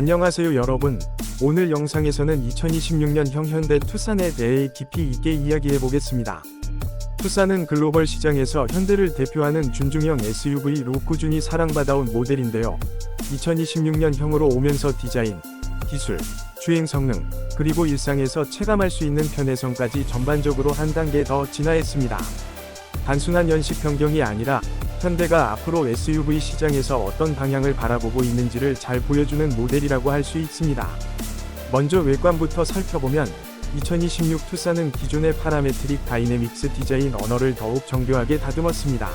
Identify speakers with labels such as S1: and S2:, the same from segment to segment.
S1: 안녕하세요 여러분. 오늘 영상에서는 2026년 형 현대 투싼에 대해 깊이 있게 이야기해 보겠습니다. 투싼은 글로벌 시장에서 현대를 대표하는 준중형 SUV로 꾸준히 사랑받아온 모델인데요. 2026년형으로 오면서 디자인, 기술, 주행 성능, 그리고 일상에서 체감할 수 있는 편의성까지 전반적으로 한 단계 더 진화했습니다. 단순한 연식 변경이 아니라 현대가 앞으로 SUV 시장에서 어떤 방향을 바라보고 있는지를 잘 보여주는 모델이라고 할 수 있습니다. 먼저 외관부터 살펴보면 2026 투싼은 기존의 파라메트릭 다이내믹스 디자인 언어를 더욱 정교하게 다듬었습니다.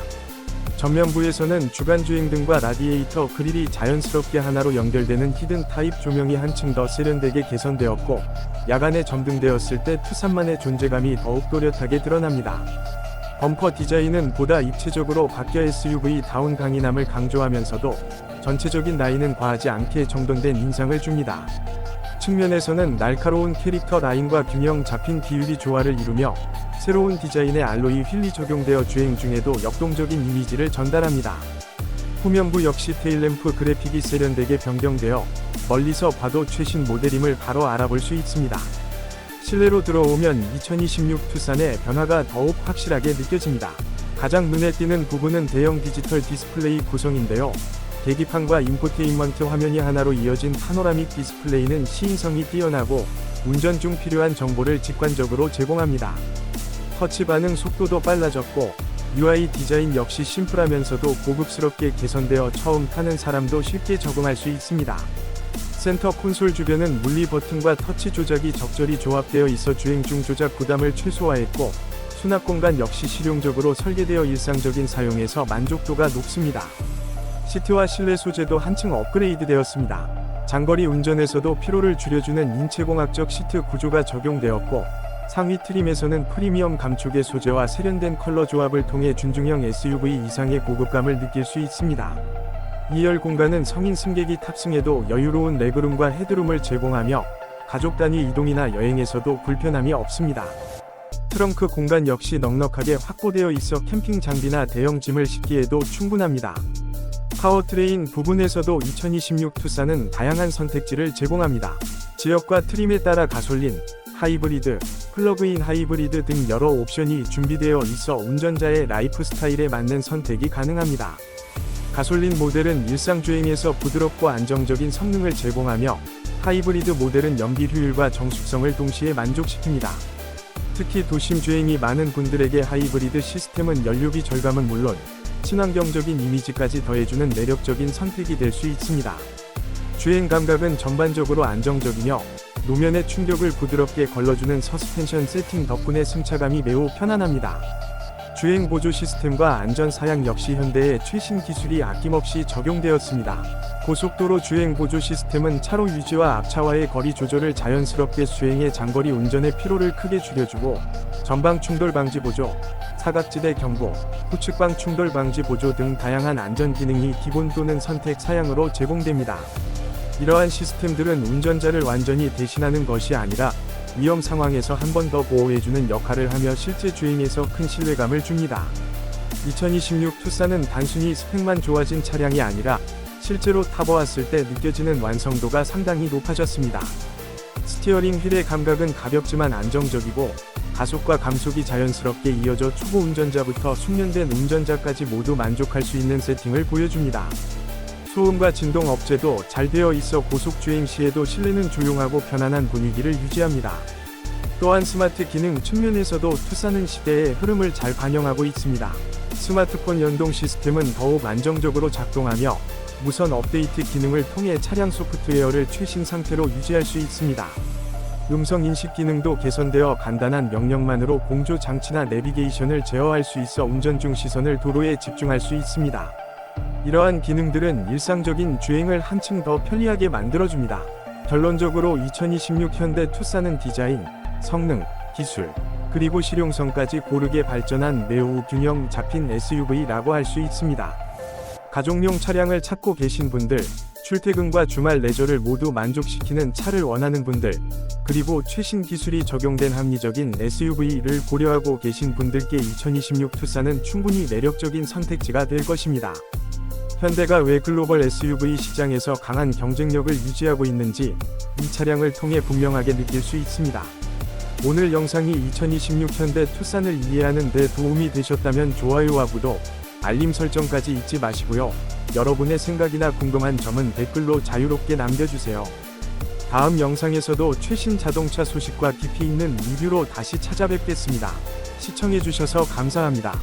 S1: 전면부에서는 주간주행 등과 라디에이터 그릴이 자연스럽게 하나로 연결되는 히든 타입 조명이 한층 더 세련되게 개선되었고 야간에 점등되었을 때 투싼만의 존재감이 더욱 또렷하게 드러납니다. 범퍼 디자인은 보다 입체적으로 바뀌어 SUV-다운 강인함을 강조하면서도 전체적인 라인은 과하지 않게 정돈된 인상을 줍니다. 측면에서는 날카로운 캐릭터 라인과 균형 잡힌 비율이 조화를 이루며 새로운 디자인의 알로이 휠이 적용되어 주행 중에도 역동적인 이미지를 전달합니다. 후면부 역시 테일램프 그래픽이 세련되게 변경되어 멀리서 봐도 최신 모델임을 바로 알아볼 수 있습니다. 실내로 들어오면 2026 투싼의 변화가 더욱 확실하게 느껴집니다. 가장 눈에 띄는 부분은 대형 디지털 디스플레이 구성인데요. 계기판과 인포테인먼트 화면이 하나로 이어진 파노라믹 디스플레이는 시인성이 뛰어나고 운전 중 필요한 정보를 직관적으로 제공합니다. 터치 반응 속도도 빨라졌고 UI 디자인 역시 심플하면서도 고급스럽게 개선되어 처음 타는 사람도 쉽게 적응할 수 있습니다. 센터 콘솔 주변은 물리 버튼과 터치 조작이 적절히 조합되어 있어 주행 중 조작 부담을 최소화했고 수납 공간 역시 실용적으로 설계되어 일상적인 사용에서 만족도가 높습니다. 시트와 실내 소재도 한층 업그레이드 되었습니다. 장거리 운전에서도 피로를 줄여주는 인체공학적 시트 구조가 적용되었고 상위 트림에서는 프리미엄 감촉의 소재와 세련된 컬러 조합을 통해 준중형 SUV 이상의 고급감을 느낄 수 있습니다. 2열 공간은 성인 승객이 탑승해도 여유로운 레그룸과 헤드룸을 제공하며 가족 단위 이동이나 여행에서도 불편함이 없습니다. 트렁크 공간 역시 넉넉하게 확보되어 있어 캠핑 장비나 대형 짐을 싣기에도 충분합니다. 파워트레인 부분에서도 2026 투싼은 다양한 선택지를 제공합니다. 지역과 트림에 따라 가솔린, 하이브리드, 플러그인 하이브리드 등 여러 옵션이 준비되어 있어 운전자의 라이프 스타일에 맞는 선택이 가능합니다. 가솔린 모델은 일상 주행에서 부드럽고 안정적인 성능을 제공하며 하이브리드 모델은 연비 효율과 정숙성을 동시에 만족시킵니다. 특히 도심 주행이 많은 분들에게 하이브리드 시스템은 연료비 절감은 물론 친환경적인 이미지까지 더해주는 매력적인 선택이 될 수 있습니다. 주행 감각은 전반적으로 안정적이며 노면의 충격을 부드럽게 걸러주는 서스펜션 세팅 덕분에 승차감이 매우 편안합니다. 주행 보조 시스템과 안전 사양 역시 현대의 최신 기술이 아낌없이 적용되었습니다. 고속도로 주행 보조 시스템은 차로 유지와 앞차와의 거리 조절을 자연스럽게 수행해 장거리 운전의 피로를 크게 줄여주고 전방 충돌 방지 보조, 사각지대 경보, 후측방 충돌 방지 보조 등 다양한 안전 기능이 기본 또는 선택 사양으로 제공됩니다. 이러한 시스템들은 운전자를 완전히 대신하는 것이 아니라 위험 상황에서 한 번 더 보호해주는 역할을 하며 실제 주행에서 큰 신뢰감을 줍니다. 2026 투싼은 단순히 스펙만 좋아진 차량이 아니라 실제로 타보았을 때 느껴지는 완성도가 상당히 높아졌습니다. 스티어링 휠의 감각은 가볍지만 안정적이고 가속과 감속이 자연스럽게 이어져 초보 운전자부터 숙련된 운전자까지 모두 만족할 수 있는 세팅을 보여줍니다. 소음과 진동 억제도 잘 되어 있어 고속 주행 시에도 실내는 조용하고 편안한 분위기를 유지합니다. 또한 스마트 기능 측면에서도 투싼은 시대의 흐름을 잘 반영하고 있습니다. 스마트폰 연동 시스템은 더욱 안정적으로 작동하며 무선 업데이트 기능을 통해 차량 소프트웨어를 최신 상태로 유지할 수 있습니다. 음성 인식 기능도 개선되어 간단한 명령만으로 공조 장치나 내비게이션을 제어할 수 있어 운전 중 시선을 도로에 집중할 수 있습니다. 이러한 기능들은 일상적인 주행을 한층 더 편리하게 만들어줍니다. 결론적으로 2026 현대 투싼은 디자인, 성능, 기술, 그리고 실용성까지 고르게 발전한 매우 균형 잡힌 SUV라고 할 수 있습니다. 가족용 차량을 찾고 계신 분들, 출퇴근과 주말 레저를 모두 만족시키는 차를 원하는 분들, 그리고 최신 기술이 적용된 합리적인 SUV를 고려하고 계신 분들께 2026 투싼은 충분히 매력적인 선택지가 될 것입니다. 현대가 왜 글로벌 SUV 시장에서 강한 경쟁력을 유지하고 있는지 이 차량을 통해 분명하게 느낄 수 있습니다. 오늘 영상이 2026 현대 투싼을 이해하는 데 도움이 되셨다면 좋아요와 구독, 알림 설정까지 잊지 마시고요. 여러분의 생각이나 궁금한 점은 댓글로 자유롭게 남겨주세요. 다음 영상에서도 최신 자동차 소식과 깊이 있는 리뷰로 다시 찾아뵙겠습니다. 시청해주셔서 감사합니다.